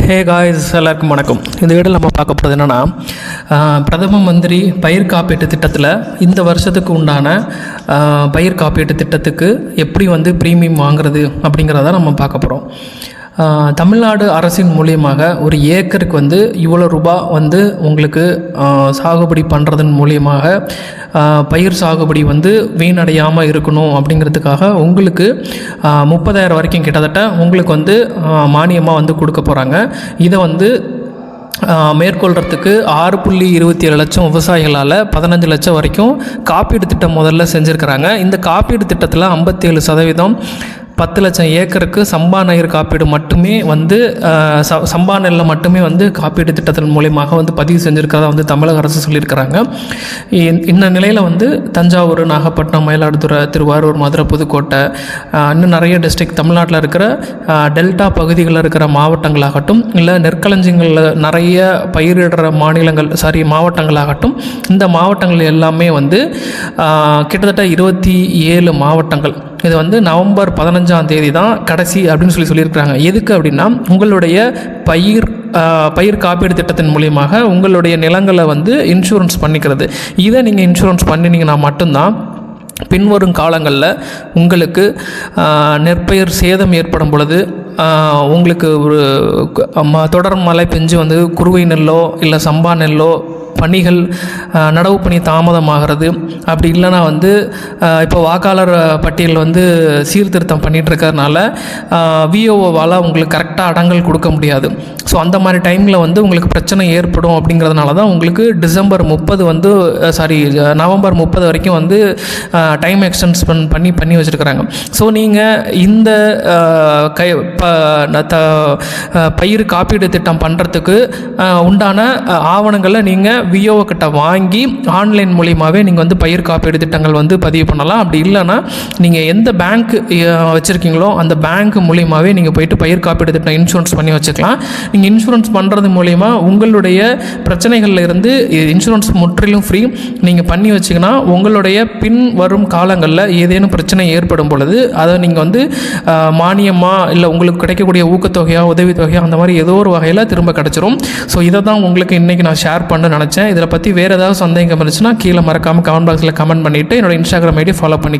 Hey guys எல்லாருக்கும் வணக்கம். இந்த வீடியோவில் நம்ம பார்க்க போகிறது என்னென்னா பிரதம மந்திரி பயிர் காப்பீட்டு திட்டத்தில் இந்த வருஷத்துக்கு உண்டான பயிர் காப்பீட்டு திட்டத்துக்கு எப்படி வந்து ப்ரீமியம் வாங்குறது அப்படிங்கிறத நம்ம பார்க்க போகிறோம் தமிழ்நாடு அரசின் மூலியமாக ஒரு ஏக்கருக்கு வந்து இவ்வளோ ரூபாய் வந்து உங்களுக்கு சாகுபடி பண்ணுறதன் மூலியமாக பயிர் சாகுபடி வந்து வீணடையாமல் இருக்கணும் அப்படிங்கிறதுக்காக உங்களுக்கு முப்பதாயிரம் வரைக்கும் கிட்டத்தட்ட உங்களுக்கு வந்து மானியமாக வந்து கொடுக்க போகிறாங்க இதை வந்து மேற்கொள்கிறதுக்கு ஆறு புள்ளி இருபத்தி ஏழு லட்சம் விவசாயிகளால் பதினஞ்சு லட்சம் வரைக்கும் காப்பீடு திட்டம் முதல்ல செஞ்சுருக்கிறாங்க. இந்த காப்பீடு திட்டத்தில் ஐம்பத்தேழு சதவீதம் பத்து லட்சம் ஏக்கருக்கு சம்பா நெல் காப்பீடு மட்டுமே வந்து ச சம்பா நெல்லில் மட்டுமே வந்து காப்பீடு திட்டத்தின் மூலியமாக வந்து பதிவு செஞ்சுருக்கிறதா வந்து தமிழக அரசு சொல்லியிருக்கிறாங்க. இந்த நிலையில் வந்து தஞ்சாவூர் நாகப்பட்டினம் மயிலாடுதுறை திருவாரூர் மதுரை புதுக்கோட்டை இன்னும் நிறைய டிஸ்ட்ரிக்ட் தமிழ்நாட்டில் இருக்கிற டெல்டா பகுதிகளில் இருக்கிற மாவட்டங்களாகட்டும் இல்லை நெற்களஞ்சியங்களில் நிறைய பயிரிடுற மாநிலங்கள் சாரி மாவட்டங்களாகட்டும் இந்த மாவட்டங்கள் எல்லாமே வந்து கிட்டத்தட்ட இருபத்தி ஏழு மாவட்டங்கள் இது வந்து நவம்பர் பதினஞ்சாம் தேதி தான் கடைசி அப்படின்னு சொல்லி சொல்லியிருக்கிறாங்க. எதுக்கு அப்படின்னா உங்களுடைய பயிர் பயிர் காப்பீடு திட்டத்தின் மூலியமாக உங்களுடைய நிலங்களை வந்து இன்சூரன்ஸ் பண்ணிக்கிறது. இதை நீங்கள் இன்சூரன்ஸ் பண்ணினீங்கன்னா மட்டும்தான் பின்வரும் காலங்களில் உங்களுக்கு நெற்பயிர் சேதம் ஏற்படும் பொழுது உங்களுக்கு ஒரு ம- தொடர் மழை பெஞ்சு வந்து குறுவை நெல்லோ இல்லை சம்பா நெல்லோ பணிகள் நடவு பணி தாமதமாகிறது. அப்படி இல்லைன்னா வந்து இப்போ வாக்காளர் பட்டியல் வந்து சீர்திருத்தம் பண்ணிகிட்டு இருக்கிறதுனால விஓஓவால் உங்களுக்கு கரெக்டாக அடங்கல் கொடுக்க முடியாது. ஸோ அந்த மாதிரி டைமில் வந்து உங்களுக்கு பிரச்சனை ஏற்படும் அப்படிங்கிறதுனால தான் உங்களுக்கு டிசம்பர் முப்பது வந்து சாரி நவம்பர் முப்பது வரைக்கும் வந்து டைம் எக்ஸ்டென்ஷன் பண்ணி பண்ணி வச்சுருக்குறாங்க. ஸோ நீங்கள் இந்த கை ப த பயிர் காப்பீடு திட்டம் பண்ணுறதுக்கு உண்டான ஆவணங்களை நீங்கள் விஓ கிட்ட வாங்கி ஆன்லைன் மூலியமாகவே நீங்கள் வந்து பயிர் காப்பீடு திட்டங்கள் வந்து பதிவு பண்ணலாம். அப்படி இல்லைன்னா நீங்கள் எந்த பேங்க் வச்சுருக்கீங்களோ அந்த பேங்க் மூலியமாகவே நீங்கள் போயிட்டு பயிர் காப்பீடு திட்டம் இன்சூரன்ஸ் பண்ணி வச்சுக்கலாம். நீங்கள் இன்சூரன்ஸ் பண்ணுறது மூலிமா உங்களுடைய பிரச்சனைகளில் இருந்து இன்சூரன்ஸ் முற்றிலும் ஃப்ரீ நீங்கள் பண்ணி வச்சிங்கன்னா உங்களுடைய பின் வரும் காலங்களில் ஏதேனும் பிரச்சனை ஏற்படும் பொழுது அதை நீங்கள் வந்து மானியமாக இல்லை உங்களுக்கு கிடைக்கக்கூடிய ஊக்கத்தொகையாக உதவித்தொகையாக அந்த மாதிரி ஏதோ ஒரு வகையில் திரும்ப கிடச்சிரும். ஸோ இதை தான் உங்களுக்கு இன்றைக்கி நான் ஷேர் பண்ண நினச்சேன். இதில் பற்றி வேறு ஏதாவது சந்தேகம் இருந்துச்சுன்னா கீழே மறக்காமல் கமெண்ட் பாக்ஸில் கமெண்ட் பண்ணிவிட்டு என்னோட இன்ஸ்டாகிராம் ஐடி ஃபாலோ பண்ணிக்க